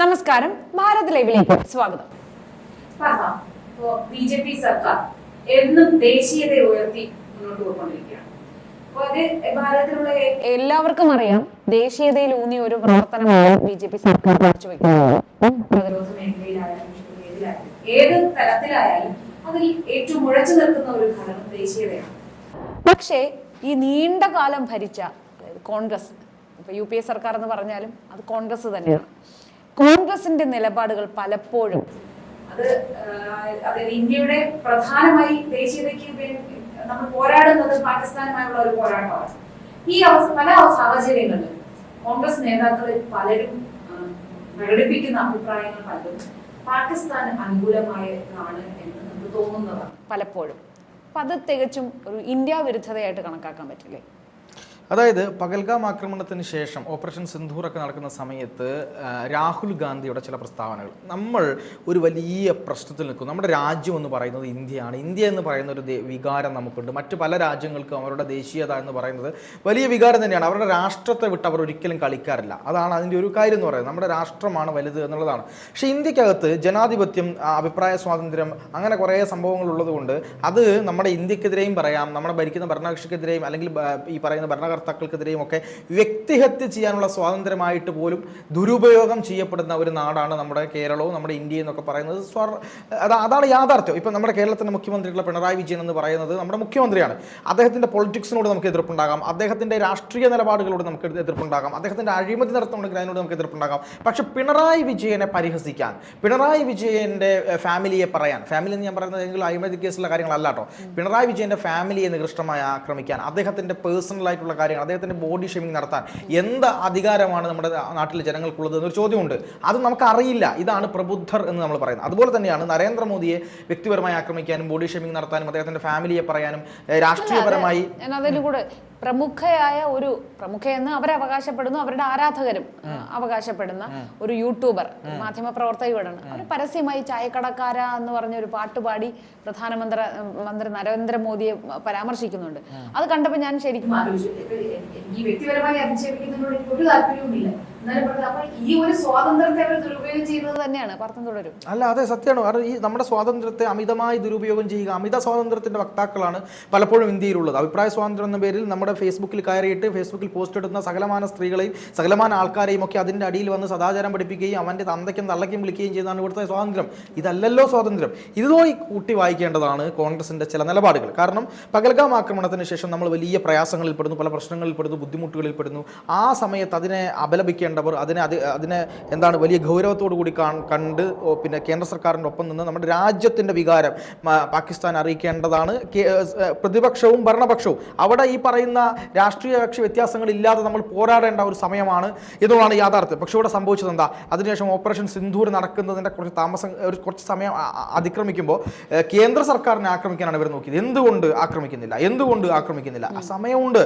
നമസ്കാരം ഭാരത് ലൈവിലേക്ക് സ്വാഗതം ബി ജെ പി സർക്കാർ എന്നും ദേശീയതയെ ഉയർത്തി മുന്നോട്ട് പോയിക്കൊണ്ടിരിക്കുകയാണ്. എല്ലാവർക്കും അറിയാം ദേശീയതയിൽ ഊന്നിയ ഒരു പ്രവർത്തനമാണ് ബി ജെ പി സർക്കാർ കാഴ്ചവെക്കുന്നത് പ്രതിരോധ മേഖലയിലായാലും ഏത് തലത്തിലായാലും അതിൽ ഏറ്റവും മുഴച്ചു നിൽക്കുന്ന ഒരു ഘടകം ദേശീയതയാണ്. പക്ഷേ ഈ നീണ്ട കാലം ഭരിച്ച കോൺഗ്രസ് ഇപ്പൊ യു പി എ സർക്കാർ എന്ന് പറഞ്ഞാലും അത് കോൺഗ്രസ് തന്നെയാണ്. കോൺഗ്രസിന്റെ നിലപാടുകൾ പലപ്പോഴും അത് അതായത് ഇന്ത്യയുടെ പ്രധാനമായി ദേശീയതയ്ക്ക് നമ്മൾ പോരാടുന്നത് പാകിസ്ഥാനുമായുള്ള ഒരു പോരാട്ടമാണ്. ഈ അവസ്ഥ പല സാഹചര്യങ്ങളിലും കോൺഗ്രസ് നേതാക്കളിൽ പലരും പ്രകടിപ്പിക്കുന്ന അഭിപ്രായങ്ങൾ പലതും പാകിസ്ഥാൻ അനുകൂലമായതാണ് എന്ന് നമുക്ക് തോന്നുന്നതാണ്. പലപ്പോഴും. അപ്പൊ അത് തികച്ചും ഒരു ഇന്ത്യ വിരുദ്ധതയായിട്ട് കണക്കാക്കാൻ പറ്റില്ലേ? അതായത് പകൽഗാം ആക്രമണത്തിന് ശേഷം ഓപ്പറേഷൻ സിന്ധൂർ ഒക്കെ നടക്കുന്ന സമയത്ത് രാഹുൽ ഗാന്ധിയുടെ ചില പ്രസ്താവനകൾ. നമ്മൾ ഒരു വലിയ പ്രശ്നത്തിൽ നിൽക്കും നമ്മുടെ രാജ്യം എന്ന് പറയുന്നത് ഇന്ത്യയാണ്. ഇന്ത്യ എന്ന് പറയുന്ന ഒരു വികാരം നമുക്കുണ്ട്. മറ്റ് പല രാജ്യങ്ങൾക്കും അവരുടെ ദേശീയത എന്ന് പറയുന്നത് വലിയ വികാരം തന്നെയാണ്. അവരുടെ രാഷ്ട്രത്തെ വിട്ട് അവർ ഒരിക്കലും കളിക്കാറില്ല. അതാണ് അതിന്റെ ഒരു കാര്യം എന്ന് പറയുന്നത്. നമ്മുടെ രാഷ്ട്രമാണ് വലുത് എന്നുള്ളതാണ്. പക്ഷേ ഇന്ത്യക്കകത്ത് ജനാധിപത്യം അഭിപ്രായ സ്വാതന്ത്ര്യം അങ്ങനെ കുറേ സംഭവങ്ങൾ ഉള്ളതുകൊണ്ട് അത് നമ്മുടെ ഇന്ത്യക്കെതിരെയും പറയാം നമ്മുടെ ഭരിക്കുന്ന ഭരണകക്ഷിക്കെതിരെയും അല്ലെങ്കിൽ ഈ പറയുന്ന ഭരണകർത്താക്കൾക്കെതിരെയും ഒക്കെ വ്യക്തിഹത്യ ചെയ്യാനുള്ള സ്വാതന്ത്ര്യമായിട്ട് പോലും ദുരുപയോഗം ചെയ്യപ്പെടുന്ന ഒരു നാടാണ് നമ്മുടെ കേരളവും നമ്മുടെ ഇന്ത്യ എന്നൊക്കെ പറയുന്നത്. സ്വർ അത് അതാണ് യാഥാർത്ഥ്യം. ഇപ്പം നമ്മുടെ കേരളത്തിന്റെ മുഖ്യമന്ത്രിയുള്ള പിണറായി വിജയൻ എന്ന് പറയുന്നത് നമ്മുടെ മുഖ്യമന്ത്രിയാണ്. അദ്ദേഹത്തിന്റെ പൊളിറ്റിക്സിനോട് നമുക്ക് എതിർപ്പുണ്ടാകാം. അദ്ദേഹത്തിന്റെ രാഷ്ട്രീയ നിലപാടുകളോട് നമുക്ക് എതിർപ്പുണ്ടാകാം. അദ്ദേഹത്തിന്റെ അഴിമതി നടത്തുന്നുണ്ടെങ്കിൽ അതിനോട് നമുക്ക് എതിർപ്പുണ്ടാകാം. പക്ഷേ പിണറായി വിജയനെ പരിഹസിക്കാൻ പിണറായി വിജയന്റെ ഫാമിലിയെ പറയാൻ ഫാമിലി എന്ന് ഞാൻ പറയുന്നത് എങ്കിൽ അഴിമതി കേസുള്ള കാര്യങ്ങളല്ല കേട്ടോ. പിണറായി വിജയന്റെ ഫാമിലിയെ നികൃഷ്ടമായി ആക്രമിക്കാൻ അദ്ദേഹത്തിന്റെ പേഴ്സണൽ ആയിട്ടുള്ള കാര്യങ്ങൾ അദ്ദേഹത്തിന്റെ ബോഡി ഷേമിംഗ് നടത്താൻ. എന്ത് അധികാരമാണ് നമ്മുടെ നാട്ടിലെ ജനങ്ങൾക്കുള്ളത് എന്നൊരു ചോദ്യമുണ്ട്. അത് നമുക്കറിയില്ല. ഇതാണ് പ്രബുദ്ധർ എന്ന് നമ്മൾ പറയുന്നത്. അതുപോലെ തന്നെയാണ് നരേന്ദ്രമോദിയെ വ്യക്തിപരമായി ആക്രമിക്കാനും ബോഡി ഷേമിംഗ് നടത്താനും അദ്ദേഹത്തിന്റെ ഫാമിലിയെ പറയാനും രാഷ്ട്രീയപരമായി ഞാൻ അതിൽ കൂടെ പ്രമുഖയായ ഒരു പ്രമുഖയെന്ന് അവരെ അവകാശപ്പെടുന്നു. അവരുടെ ആരാധകരും അവകാശപ്പെടുന്ന ഒരു യൂട്യൂബർ മാധ്യമ പ്രവർത്തകയോടാണ് അവർ പരസ്യമായി ചായക്കടക്കാര എന്ന് പറഞ്ഞ ഒരു പാട്ടുപാടി പ്രധാനമന്ത്രി മന്ത്രി നരേന്ദ്രമോദിയെ പരാമർശിക്കുന്നുണ്ട്. അത് കണ്ടപ്പോൾ ഞാൻ ശരിക്കും ആലോചിച്ചു ഇപ്പൊ എനിക്ക് വ്യക്തിപരമായി അധിക്ഷേപിക്കുന്നതിനോട് ഒരു താല്പര്യവുമില്ല. അല്ല അതെ സത്യമാണ്. കാരണം ഈ നമ്മുടെ സ്വാതന്ത്ര്യത്തെ അമിതമായി ദുരുപയോഗം ചെയ്യുക അമിത സ്വാതന്ത്ര്യത്തിന്റെ വക്താക്കളാണ് പലപ്പോഴും ഇന്ത്യയിലുള്ളത്. അഭിപ്രായ സ്വാതന്ത്ര്യം എന്ന പേരിൽ നമ്മുടെ ഫേസ്ബുക്കിൽ കയറിയിട്ട് ഫേസ്ബുക്കിൽ പോസ്റ്റ് ഇടുന്ന സകലമാന സ്ത്രീകളെയും സകലമാന ആൾക്കാരെയും ഒക്കെ അതിന്റെ അടിയിൽ വന്ന് സദാചാരം പഠിപ്പിക്കുകയും അവന്റെ തന്തയ്ക്കും തള്ളയ്ക്കും വിളിക്കുകയും ചെയ്യുന്നതാണ് ഇവിടുത്തെ സ്വാതന്ത്ര്യം. ഇതല്ലല്ലോ സ്വാതന്ത്ര്യം. ഇതുമായി കൂട്ടി വായിക്കേണ്ടതാണ് കോൺഗ്രസിന്റെ ചില നിലപാടുകൾ. കാരണം പകൽഗാം ആക്രമണത്തിന് ശേഷം നമ്മൾ വലിയ പ്രയാസങ്ങളിൽ പെടുന്നു പല പ്രശ്നങ്ങളിൽ പെടുന്നു ബുദ്ധിമുട്ടുകളിൽ പെടുന്നു ആ സമയത്ത് അതിനെ അപലപിക്കേണ്ടവർ അതിനെ അത് അതിനെ എന്താണ് വലിയ ഗൗരവത്തോടു കൂടി കണ്ട് പിന്നെ കേന്ദ്ര സർക്കാരിന്റെ ഒപ്പം നിന്ന് നമ്മുടെ രാജ്യത്തിന്റെ വികാരം പാകിസ്ഥാൻ അറിയിക്കേണ്ടതാണ്. പ്രതിപക്ഷവും ഭരണപക്ഷവും. അവിടെ ഈ പറയുന്ന രാഷ്ട്രീയ കക്ഷി വ്യത്യാസങ്ങളില്ലാതെ നമ്മൾ പോരാടേണ്ട ഒരു സമയമാണ്. എന്നുള്ളതാണ് യാഥാർത്ഥ്യം. പക്ഷേ ഇവിടെ സംഭവിച്ചത് എന്താ? അതിനുശേഷം ഓപ്പറേഷൻ സിന്ധൂർ നടക്കുന്നതിന്റെ കുറച്ച് താമസം ഒരു കുറച്ച് സമയം അതിക്രമിക്കുമ്പോൾ കേന്ദ്ര സർക്കാരിനെ ആക്രമിക്കാനാണ് ഇവർ നോക്കിയത്. എന്തുകൊണ്ട് ആക്രമിക്കുന്നില്ല? എന്തുകൊണ്ട് ആക്രമിക്കുന്നില്ല? ആ സമയമുണ്ട്.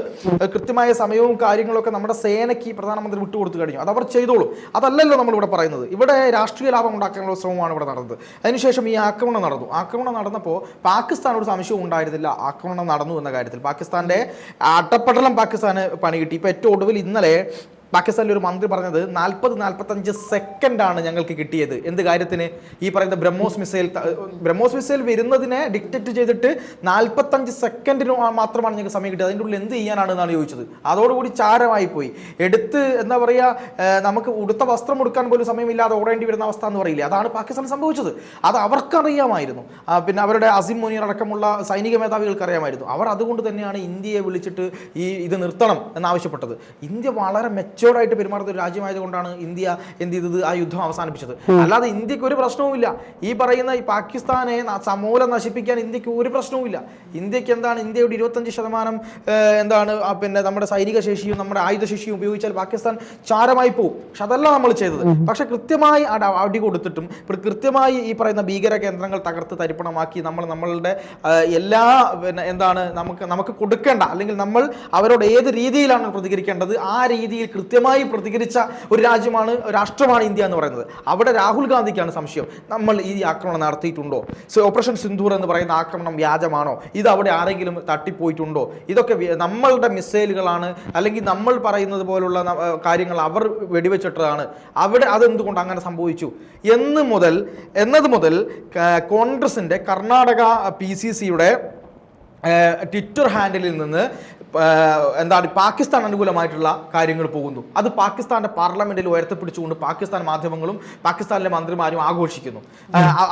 കൃത്യമായ സമയവും കാര്യങ്ങളൊക്കെ നമ്മുടെ സേനയ്ക്ക് പ്രധാനമന്ത്രി വിട്ടുകൊടുത്തു കഴിഞ്ഞു. അത് അവർ ചെയ്തോളും. അതല്ലല്ലോ നമ്മളിവിടെ പറയുന്നത്. ഇവിടെ രാഷ്ട്രീയ ലാഭം ഉണ്ടാക്കാനുള്ള ശ്രമമാണ് ഇവിടെ നടന്നത്. അതിനുശേഷം ഈ ആക്രമണം നടന്നു. ആക്രമണം നടന്നപ്പോൾ പാകിസ്ഥാൻ ഒരു സംശയവും ഉണ്ടായിരുന്നില്ല. ആക്രമണം നടന്നു എന്ന കാര്യത്തിൽ പാകിസ്ഥാന്റെ അട്ടപ്പടലം പാകിസ്ഥാന് പണി കിട്ടി. ഇപ്പോൾ ഏറ്റവും ഒടുവിൽ ഇന്നലെ പാകിസ്ഥാനിലെ ഒരു മന്ത്രി പറഞ്ഞത് നാൽപ്പത് നാൽപ്പത്തഞ്ച് സെക്കൻഡാണ് ഞങ്ങൾക്ക് കിട്ടിയത്. എന്ത് കാര്യത്തിന്? ഈ പറയുന്ന ബ്രഹ്മോസ് മിസൈൽ ബ്രഹ്മോസ് മിസൈൽ വരുന്നതിനെ ഡിക്റ്റക്ട് ചെയ്തിട്ട് നാൽപ്പത്തഞ്ച് സെക്കൻഡിന് മാത്രമാണ് ഞങ്ങൾക്ക് സമയം കിട്ടിയത്. അതിന്റെ ഉള്ളിൽ എന്ത് ചെയ്യാനാണ് എന്നാണ് ചോദിച്ചത്. അതോടുകൂടി ചാരമായി പോയി എടുത്ത് എന്താ പറയുക നമുക്ക് ഉടുത്ത വസ്ത്രം ഉടുക്കാൻ പോലും സമയമില്ലാതെ ഓടേണ്ടി വരുന്ന അവസ്ഥ എന്ന് പറയില്ലേ? അതാണ് പാകിസ്ഥാൻ സംഭവിച്ചത്. അത് അവർക്കറിയാമായിരുന്നു. പിന്നെ അവരുടെ അസിം മുനീർ അടക്കമുള്ള സൈനിക മേധാവികൾക്ക് അറിയാമായിരുന്നു. അവർ അതുകൊണ്ട് തന്നെയാണ് ഇന്ത്യയെ വിളിച്ചിട്ട് ഈ ഇത് നിർത്തണം എന്നാവശ്യപ്പെട്ടത്. ഇന്ത്യ വളരെ മെച്ചോർഡായിട്ട് പെരുമാറുന്ന ഒരു രാജ്യമായതുകൊണ്ടാണ് ഇന്ത്യ എന്ത് ചെയ്തത്? ആ യുദ്ധം അവസാനിപ്പിച്ചത്. അല്ലാതെ ഇന്ത്യയ്ക്ക് ഒരു പ്രശ്നവുമില്ല. ഈ പറയുന്ന ഈ പാകിസ്ഥാനെ സമൂലം നശിപ്പിക്കാൻ ഇന്ത്യയ്ക്ക് ഒരു പ്രശ്നവുമില്ല. ഇന്ത്യയ്ക്ക് എന്താണ്? ഇന്ത്യയുടെ ഇരുപത്തഞ്ച് ശതമാനം എന്താണ് പിന്നെ നമ്മുടെ സൈനിക ശേഷിയും നമ്മുടെ ആയുധ ശേഷിയും ഉപയോഗിച്ചാൽ പാകിസ്ഥാൻ ചാരമായി പോകും പക്ഷെ അതല്ല നമ്മൾ ചെയ്തത്. പക്ഷെ കൃത്യമായി അട- കൊടുത്തിട്ടും കൃത്യമായി ഈ പറയുന്ന ഭീകര കേന്ദ്രങ്ങൾ തകർത്ത് തരിപ്പണമാക്കി നമ്മൾ നമ്മളുടെ എല്ലാ പിന്നെ എന്താണ് നമുക്ക് നമുക്ക് കൊടുക്കേണ്ട അല്ലെങ്കിൽ നമ്മൾ അവരോട് ഏത് രീതിയിലാണ് പ്രതികരിക്കേണ്ടത് ആ രീതിയിൽ കൃത്യമായി പ്രതികരിച്ച ഒരു രാജ്യമാണ് രാഷ്ട്രമാണ് ഇന്ത്യ എന്ന് പറയുന്നത്. അവിടെ രാഹുൽ ഗാന്ധിക്കാണ് സംശയം. നമ്മൾ ഈ ആക്രമണം നടത്തിയിട്ടുണ്ടോ? സോ ഓപ്പറേഷൻ സിന്ധൂർ എന്ന് പറയുന്ന ആക്രമണം വ്യാജമാണോ? ഇത് അവിടെ ആരെങ്കിലും തട്ടിപ്പോയിട്ടുണ്ടോ? ഇതൊക്കെ നമ്മളുടെ മിസൈലുകളാണ് അല്ലെങ്കിൽ നമ്മൾ പറയുന്നത് പോലുള്ള കാര്യങ്ങൾ അവർ വെടിവെച്ചിട്ടതാണ്. അവിടെ അതെന്തുകൊണ്ട് അങ്ങനെ സംഭവിച്ചു? എന്ന് മുതൽ എന്നത് മുതൽ കോൺഗ്രസിന്റെ കർണാടക പി സി സിയുടെ ട്വിറ്റർ ഹാൻഡിലിൽ നിന്ന് എന്താണ് പാകിസ്ഥാൻ അനുകൂലമായിട്ടുള്ള കാര്യങ്ങൾ പോകുന്നു. അത് പാകിസ്ഥാന്റെ പാർലമെന്റിൽ ഉയർത്തിപ്പിടിച്ചുകൊണ്ട് പാകിസ്ഥാൻ മാധ്യമങ്ങളും പാകിസ്ഥാനിലെ മന്ത്രിമാരും ആഘോഷിക്കുന്നു.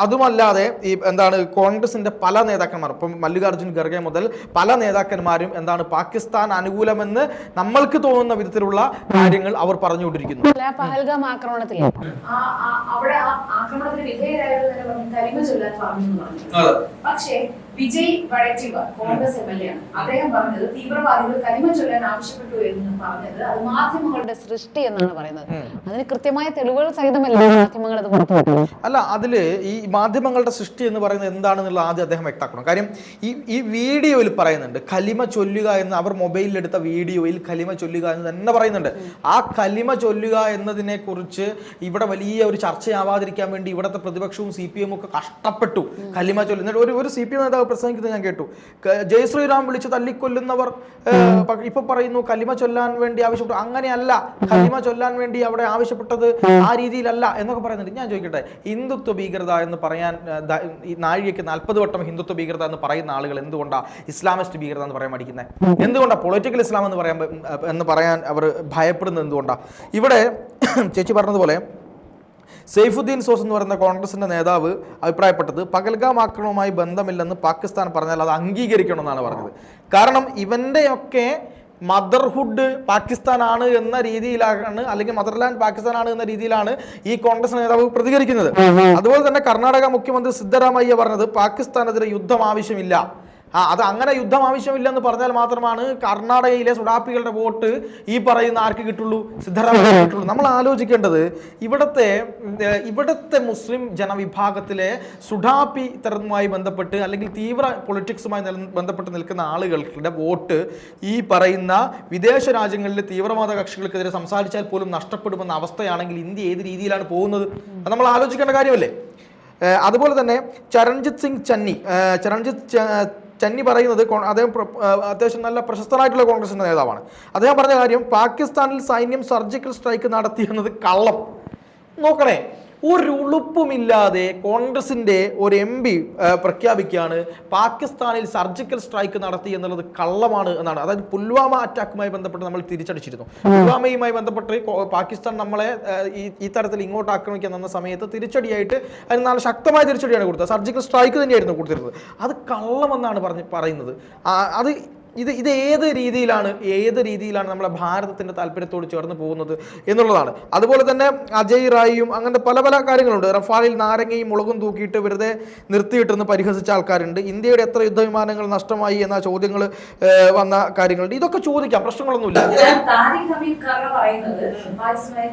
അതുമല്ലാതെ ഈ എന്താണ് കോൺഗ്രസിന്റെ പല നേതാക്കന്മാർ ഇപ്പം മല്ലികാർജുൻ ഖർഗെ മുതൽ പല നേതാക്കന്മാരും എന്താണ് പാകിസ്ഥാൻ അനുകൂലമെന്ന് നമ്മൾക്ക് തോന്നുന്ന വിധത്തിലുള്ള കാര്യങ്ങൾ അവർ പറഞ്ഞുകൊണ്ടിരിക്കുന്നു. പഹൽഗാം ആക്രമണത്തിൽ അവിടെ ആ ആക്രമണത്തിന് വിധേയരായത് തന്നെ പറഞ്ഞു കരിമ ചൊല്ലാൻ പറഞ്ഞു. എന്ന് പറഞ്ഞു പക്ഷേ Vijay Wadettiwar Congress M L A ആണ്. അദ്ദേഹം പറഞ്ഞത് തീവ്രവാദികൾ കരിമ ചൊല്ലാൻ ആവശ്യപ്പെട്ടു എന്ന് പറഞ്ഞത് അത് മാധ്യമങ്ങളുടെ സൃഷ്ടി എന്നാണ് പറയുന്നത്. അതിന് കൃത്യമായ തെളിവുകൾ സഹിതമല്ല മാധ്യമങ്ങൾ അത് പുറത്തുവിട്ടത് അല്ല അതിൽ ഈ മാധ്യമങ്ങളുടെ സൃഷ്ടി എന്ന് പറയുന്നത് എന്താണെന്നുള്ള ആദ്യം അദ്ദേഹം വ്യക്തമാക്കണം. കാര്യം ഈ ഈ വീഡിയോയിൽ പറയുന്നുണ്ട് കലിമ ചൊല്ലുക എന്ന് അവർ മൊബൈലിൽ എടുത്ത വീഡിയോയിൽ കലിമ ചൊല്ലുക എന്ന് തന്നെ പറയുന്നുണ്ട്. ആ കലിമ ചൊല്ലുക എന്നതിനെ കുറിച്ച് ഇവിടെ വലിയ ഒരു ചർച്ചയാവാതിരിക്കാൻ വേണ്ടി ഇവിടുത്തെ പ്രതിപക്ഷവും സി പി എമ്മും ഒക്കെ കഷ്ടപ്പെട്ടു. കലിമ ചൊല്ലുന്ന ഒരു ഒരു സി പി എം നേതാവ് പ്രസംഗിക്കുന്നത് ഞാൻ കേട്ടു. ജയശ്രീരാം ജയ് ശ്രീറാം വിളിച്ച് തല്ലിക്കൊല്ലുന്നവർ ഇപ്പൊ പറയുന്നു കലിമ ചൊല്ലാൻ വേണ്ടി ആവശ്യപ്പെട്ടു. അങ്ങനെയല്ല. കലിമ ചൊല്ലാൻ വേണ്ടി അവിടെ ആവശ്യപ്പെട്ടത് ആ രീതിയിലല്ല എന്നൊക്കെ പറയുന്നുണ്ട്. ഞാൻ ചോദിക്കട്ടെ ഹിന്ദുത്വ ഭീകരത എന്ന് പറയാൻ ഈ നാഴികയ്ക്ക് നാൽപ്പത് വട്ടം ഹിന്ദുത്വ ഭീകരത എന്ന് പറയുന്ന ആളുകൾ എന്തുകൊണ്ടാണ് ഇസ്ലാമിസ്റ്റ് ഭീകരത എന്ന് പറയാൻ പഠിക്കുന്നത് എന്തുകൊണ്ടാണ് പൊളിറ്റിക്കൽ ഇസ്ലാം എന്ന് പറയാൻ എന്ന് പറയാൻ അവർ ഭയപ്പെടുന്നത് എന്തുകൊണ്ടാണ് ഇവിടെ ചേച്ചി പറഞ്ഞതുപോലെ സെയ്ഫുദ്ദീൻ സോസ് എന്ന് പറയുന്ന കോൺഗ്രസിന്റെ നേതാവ് അഭിപ്രായപ്പെട്ടത് പകൽഗാം ആക്രമണവുമായി ബന്ധമില്ലെന്ന് പാകിസ്ഥാൻ പറഞ്ഞാൽ അത് അംഗീകരിക്കണമെന്നാണ് പറഞ്ഞത്. കാരണം ഇവന്റെയൊക്കെ മദർഹുഡ് പാകിസ്ഥാനാണ് എന്ന രീതിയിലാണ് അല്ലെങ്കിൽ മദർലാൻഡ് പാകിസ്ഥാനാണ് എന്ന രീതിയിലാണ് ഈ കോൺഗ്രസ് നേതാവ് പ്രതികരിക്കുന്നത്. അതുപോലെ തന്നെ കർണാടക മുഖ്യമന്ത്രി സിദ്ധരാമയ്യ പറഞ്ഞത് പാകിസ്ഥാനെതിരെ യുദ്ധം ആവശ്യമില്ല. ആ അത് അങ്ങനെ യുദ്ധം ആവശ്യമില്ലെന്ന് പറഞ്ഞാൽ മാത്രമാണ് കർണാടകയിലെ സുഡാപ്പികളുടെ വോട്ട് ഈ പറയുന്ന ആർക്ക് കിട്ടുള്ളൂ? സിദ്ധരാമയ്യ കിട്ടുള്ളൂ. നമ്മൾ ആലോചിക്കേണ്ടത് ഇവിടത്തെ ഇവിടത്തെ മുസ്ലിം ജനവിഭാഗത്തിലെ സുഡാപ്പി തരവുമായി ബന്ധപ്പെട്ട് അല്ലെങ്കിൽ തീവ്ര പൊളിറ്റിക്സുമായി ബന്ധപ്പെട്ട് നിൽക്കുന്ന ആളുകളുടെ വോട്ട് ഈ പറയുന്ന വിദേശ രാജ്യങ്ങളിലെ തീവ്രവാദ കക്ഷികൾക്കെതിരെ സംസാരിച്ചാൽ പോലും നഷ്ടപ്പെടുമെന്ന അവസ്ഥയാണെങ്കിൽ ഇന്ത്യ ഏത് രീതിയിലാണ് പോകുന്നത്? അത് നമ്മൾ ആലോചിക്കേണ്ട കാര്യമല്ലേ? അതുപോലെ തന്നെ ചരൺജിത് സിംഗ് ചന്നി ചരൺജിത് ചന്നി പറയുന്നത് അദ്ദേഹം അത്യാവശ്യം നല്ല പ്രശസ്തനായിട്ടുള്ള കോൺഗ്രസിന്റെ നേതാവാണ്. അദ്ദേഹം പറഞ്ഞ കാര്യം പാകിസ്ഥാനിൽ സൈന്യം സർജിക്കൽ സ്ട്രൈക്ക് നടത്തി എന്നത് കള്ളം. നോക്കണേ. ഒരു ഉളുപ്പുമില്ലാതെ കോൺഗ്രസിന്റെ ഒരു എം പി പ്രഖ്യാപിക്കുകയാണ്. പാകിസ്ഥാനിൽ സർജിക്കൽ സ്ട്രൈക്ക് നടത്തി എന്നുള്ളത് കള്ളമാണ് എന്നാണ്. അതായത് പുൽവാമ അറ്റാക്കുമായി ബന്ധപ്പെട്ട് നമ്മൾ തിരിച്ചടിച്ചിരുന്നു. പുൽവാമയുമായി ബന്ധപ്പെട്ട് പാകിസ്ഥാൻ നമ്മളെ ഈ തരത്തിൽ ഇങ്ങോട്ട് ആക്രമിക്കാൻ വന്ന സമയത്ത് തിരിച്ചടിയായിട്ട് അതിന് നല്ല ശക്തമായ തിരിച്ചടിയാണ് കൊടുത്തത്. സർജിക്കൽ സ്ട്രൈക്ക് തന്നെയായിരുന്നു കൊടുത്തിരുന്നത്. അത് കള്ളമെന്നാണ് പറഞ്ഞ് പറയുന്നത്. അത് ഇത് ഇത് ഏത് രീതിയിലാണ് ഏത് രീതിയിലാണ് നമ്മളെ ഭാരതത്തിന്റെ താല്പര്യത്തോട് ചേർന്ന് പോകുന്നത് എന്നുള്ളതാണ്. അതുപോലെ തന്നെ അജയ് റായിയും അങ്ങനത്തെ പല പല കാര്യങ്ങളുണ്ട്. റഫാലിൽ നാരങ്ങയും മുളകും തൂക്കിയിട്ട് വെറുതെ നിർത്തിയിട്ടെന്ന് പരിഹസിച്ച ആൾക്കാരുണ്ട്. ഇന്ത്യയുടെ എത്ര യുദ്ധവിമാനങ്ങൾ നഷ്ടമായി എന്ന ചോദ്യങ്ങൾ വന്ന കാര്യങ്ങളുണ്ട്. ഇതൊക്കെ ചോദിക്കാം പ്രശ്നങ്ങളൊന്നുമില്ല. പറയുന്നത്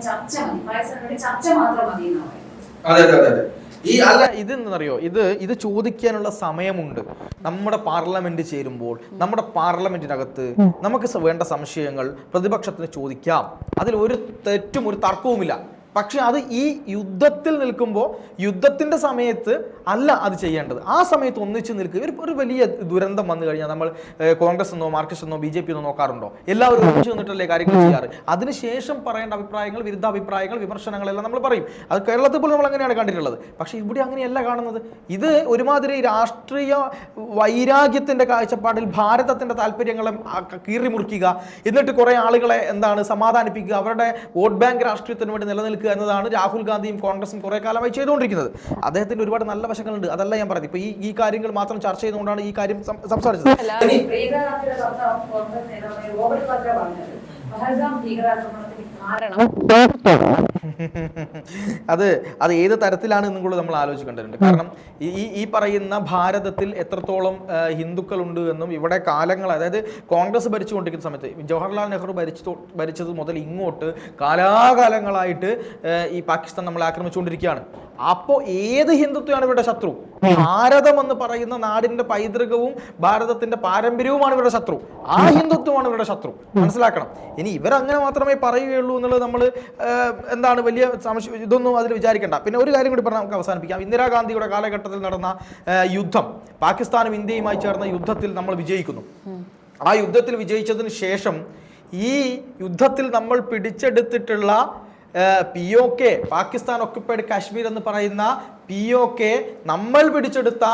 ചർച്ച മതി. ചർച്ച മാത്രം മതി എന്നാണ് പറയുന്നത്. അതെ അതെ അതെ അതെ. ഈ അല്ല ഇത് എന്നറിയോ ഇത് ഇത് ചോദിക്കാനുള്ള സമയമുണ്ട്. നമ്മുടെ പാർലമെന്റ് ചേരുമ്പോൾ നമ്മുടെ പാർലമെന്റിനകത്ത് നമുക്ക് വേണ്ട സംശയങ്ങൾ പ്രതിപക്ഷത്തിന് ചോദിക്കാം. അതിൽ ഒരു തെറ്റും ഒരു തർക്കവുമില്ല. പക്ഷെ അത് ഈ യുദ്ധത്തിൽ നിൽക്കുമ്പോൾ യുദ്ധത്തിന്റെ സമയത്ത് അല്ല അത് ചെയ്യേണ്ടത്. ആ സമയത്ത് ഒന്നിച്ച് നിൽക്കുക. ഒരു ഒരു വലിയ ദുരന്തം വന്നു കഴിഞ്ഞാൽ നമ്മൾ കോൺഗ്രസ് എന്നോ മാർക്സിസ്റ്റ് എന്നോ ബി ജെ പി എന്നോ നോക്കാറുണ്ടോ? എല്ലാവരും ഒന്നിച്ച് നിന്നിട്ടല്ലേ കാര്യങ്ങൾ ചെയ്യാറ്. അതിനുശേഷം പറയേണ്ട അഭിപ്രായങ്ങൾ വിരുദ്ധ അഭിപ്രായങ്ങൾ വിമർശനങ്ങളെല്ലാം നമ്മൾ പറയും. അത് കേരളത്തിൽ പോലും നമ്മൾ അങ്ങനെയാണ് കണ്ടിട്ടുള്ളത്. പക്ഷേ ഇവിടെ അങ്ങനെയല്ല കാണുന്നത്. ഇത് ഒരുമാതിരി രാഷ്ട്രീയ വൈരാഗ്യത്തിന്റെ കാഴ്ചപ്പാടിൽ ഭാരതത്തിന്റെ താല്പര്യങ്ങളെ കീറിമുറിക്കുക. എന്നിട്ട് കുറേ ആളുകളെ എന്താണ് സമാധാനിപ്പിക്കുക. അവരുടെ വോട്ട് ബാങ്ക് രാഷ്ട്രീയത്തിന് വേണ്ടി നിലനിൽക്കുക. എന്നതാണ് രാഹുൽ ഗാന്ധിയും കോൺഗ്രസും കുറേ കാലമായി ചെയ്തുകൊണ്ടിരിക്കുന്നത്. അദ്ദേഹത്തിന്റെ ഒരുപാട് നല്ല വശങ്ങളുണ്ട്. അതല്ല ഞാൻ പറഞ്ഞു ഇപ്പൊ ഈ ഈ കാര്യങ്ങൾ മാത്രം ചർച്ച ചെയ്തുകൊണ്ടാണ് ഈ കാര്യം സംസാരിച്ചത്. കാരണം അത് അത് ഏത് തരത്തിലാണ് എന്നും കൂടെ നമ്മൾ ആലോചിക്കേണ്ടതുണ്ട്. കാരണം ഈ ഈ- പറയുന്ന ഭാരതത്തിൽ എത്രത്തോളം ഹിന്ദുക്കളുണ്ട് എന്നും ഇവിടെ കാലങ്ങൾ അതായത് കോൺഗ്രസ് ഭരിച്ചുകൊണ്ടിരിക്കുന്ന സമയത്ത് ജവഹർലാൽ നെഹ്റു ഭരിച്ചു ഭരിച്ചത് മുതൽ ഇങ്ങോട്ട് കാലാകാലങ്ങളായിട്ട് ഈ പാകിസ്ഥാൻ നമ്മളെ ആക്രമിച്ചുകൊണ്ടിരിക്കുകയാണ്. അപ്പോൾ ഏത് ഹിന്ദുത്വമാണ് ഇവരുടെ ശത്രു? ഭാരതം എന്ന് പറയുന്ന നാടിന്റെ പൈതൃകവും ഭാരതത്തിന്റെ പാരമ്പര്യവുമാണ് ഇവരുടെ ശത്രു. ആ ഹിന്ദുത്വമാണ് ഇവരുടെ ശത്രു. മനസ്സിലാക്കണം. ഇനി ഇവരങ്ങനെ മാത്രമേ പറയുകയുള്ളൂ എന്നുള്ളത് നമ്മൾ എന്താണ് വലിയ ഇതൊന്നും അതിൽ വിചാരിക്കേണ്ട. പിന്നെ ഒരു കാര്യം കൂടി പറഞ്ഞാൽ നമുക്ക് അവസാനിപ്പിക്കാം. ഇന്ദിരാഗാന്ധിയുടെ കാലഘട്ടത്തിൽ നടന്ന യുദ്ധം പാകിസ്ഥാനും ഇന്ത്യയുമായി ചേർന്ന യുദ്ധത്തിൽ നമ്മൾ വിജയിക്കുന്നു. ആ യുദ്ധത്തിൽ വിജയിച്ചതിന് ശേഷം ഈ യുദ്ധത്തിൽ നമ്മൾ പിടിച്ചെടുത്തിട്ടുള്ള P O K Pakistan occupied Kashmir എന്ന് പറയുന്ന പി ഒ കെ നമ്മൾ പിടിച്ചെടുത്ത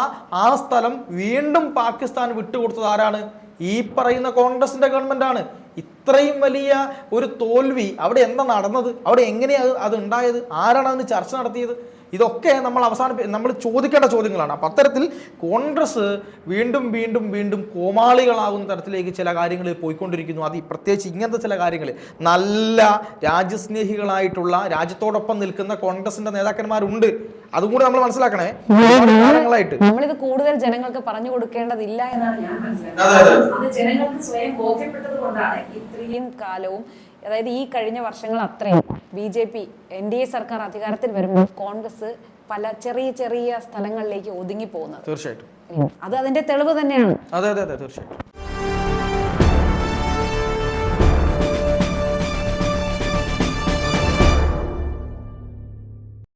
ആ സ്ഥലം വീണ്ടും പാകിസ്ഥാൻ വിട്ടുകൊടുത്തത് ആരാണ്? ഈ പറയുന്ന കോൺഗ്രസിന്റെ ആണ്. ഇത്രയും വലിയ ഒരു തോൽവി അവിടെ എന്താ നടന്നത്? അവിടെ എങ്ങനെയാണ് അത് ഉണ്ടായത്? ആരാണ് അതിന് ചർച്ച നടത്തിയത്? ഇതൊക്കെ നമ്മൾ അവസാനി നമ്മൾ ചോദിക്കേണ്ട ചോദ്യങ്ങളാണ്. അപ്പം അത്തരത്തിൽ കോൺഗ്രസ് വീണ്ടും വീണ്ടും വീണ്ടും കോമാളികളാകുന്ന തരത്തിലേക്ക് ചില കാര്യങ്ങൾ പോയിക്കൊണ്ടിരിക്കുന്നു. അത് പ്രത്യേകിച്ച് ഇങ്ങനത്തെ ചില കാര്യങ്ങൾ. നല്ല രാജ്യസ്നേഹികളായിട്ടുള്ള രാജ്യത്തോടൊപ്പം നിൽക്കുന്ന കോൺഗ്രസിന്റെ നേതാക്കന്മാരുണ്ട്. അതും കൂടി നമ്മൾ മനസ്സിലാക്കണേ. കാലങ്ങളായിട്ട്. നമ്മളിത് കൂടുതൽ ജനങ്ങൾക്ക് പറഞ്ഞു കൊടുക്കേണ്ടതില്ല എന്നാണ് ഞാൻ മനസ്സിലാക്കുന്നത്. അത് ജനങ്ങൾക്ക് സ്വയം ബോധ്യപ്പെട്ടത് കൊണ്ടാണ് ഇത്രയും ഇത്രയും കാലവും അതായത് ഈ കഴിഞ്ഞ വർഷങ്ങൾ അത്രയും B J P N D A സർക്കാർ അധികാരത്തിൽ വരുമ്പോൾ കോൺഗ്രസ് പല ചെറിയ ചെറിയ സ്ഥലങ്ങളിലേക്ക് ഒതുങ്ങി പോകുന്നത് തീർച്ചയായിട്ടും. അത് അതിന്റെ തെളിവ് തന്നെയാണ്. അതെ അതെ അതെ തീർച്ചയായിട്ടും.